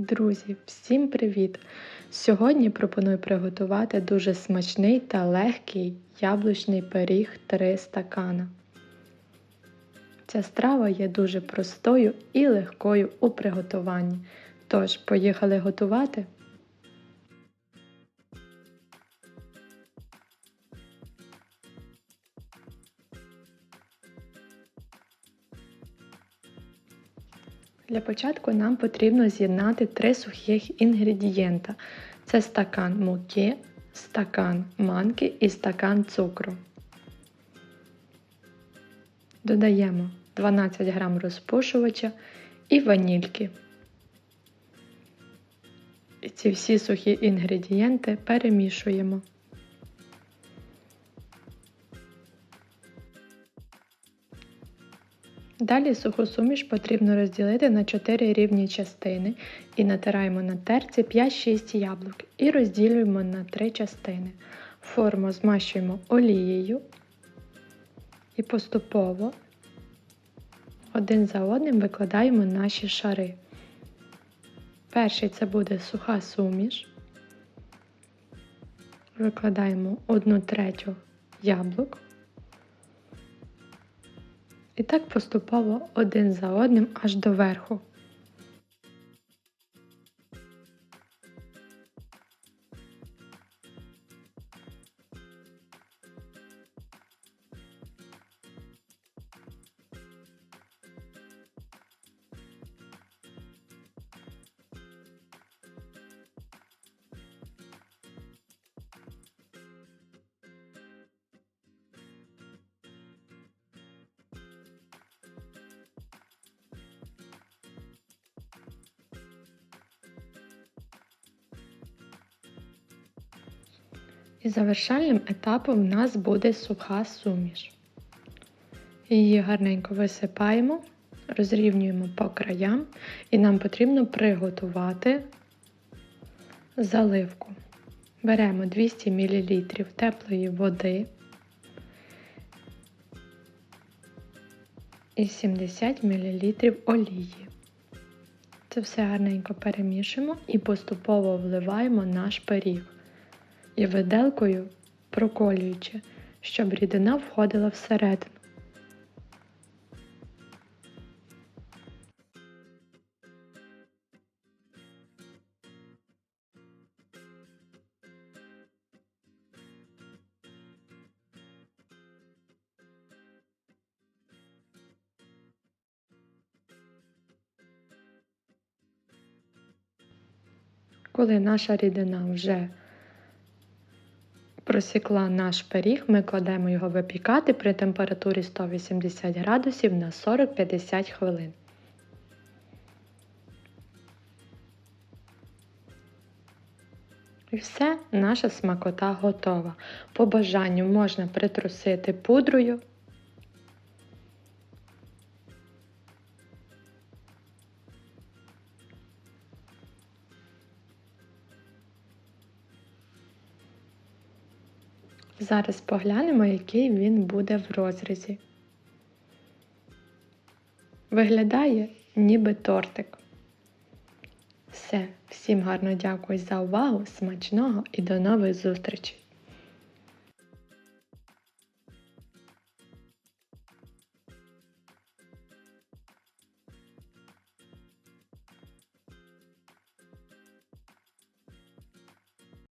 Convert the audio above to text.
Друзі, всім привіт! Сьогодні пропоную приготувати дуже смачний та легкий яблучний пиріг 3 стакана. Ця страва є дуже простою і легкою у приготуванні. Тож, поїхали готувати. Для початку нам потрібно з'єднати три сухих інгредієнта. Це стакан муки, стакан манки і стакан цукру. Додаємо 12 г розпушувача і ванільки. І ці всі сухі інгредієнти перемішуємо. Далі суху суміш потрібно розділити на 4 рівні частини і натираємо на терці 5-6 яблук і розділюємо на 3 частини. Форму змащуємо олією і поступово один за одним викладаємо наші шари. Перший це буде суха суміш. Викладаємо 1 третю яблук. І так поступово один за одним аж до верху. І завершальним етапом в нас буде суха суміш. Її гарненько висипаємо, розрівнюємо по краям, і нам потрібно приготувати заливку. Беремо 200 мл теплої води і 70 мл олії. Це все гарненько перемішуємо і поступово вливаємо наш пиріг і виделкою проколюючи, щоб рідина входила всередину. Коли наша рідина вже просікла наш пиріг, ми кладемо його випікати при температурі 180 градусів на 40-50 хвилин. І все, наша смакота готова. По бажанню можна притрусити пудрою. Зараз поглянемо, який він буде в розрізі. Виглядає ніби тортик. Все, всім гарно дякую за увагу, смачного і до нових зустрічей!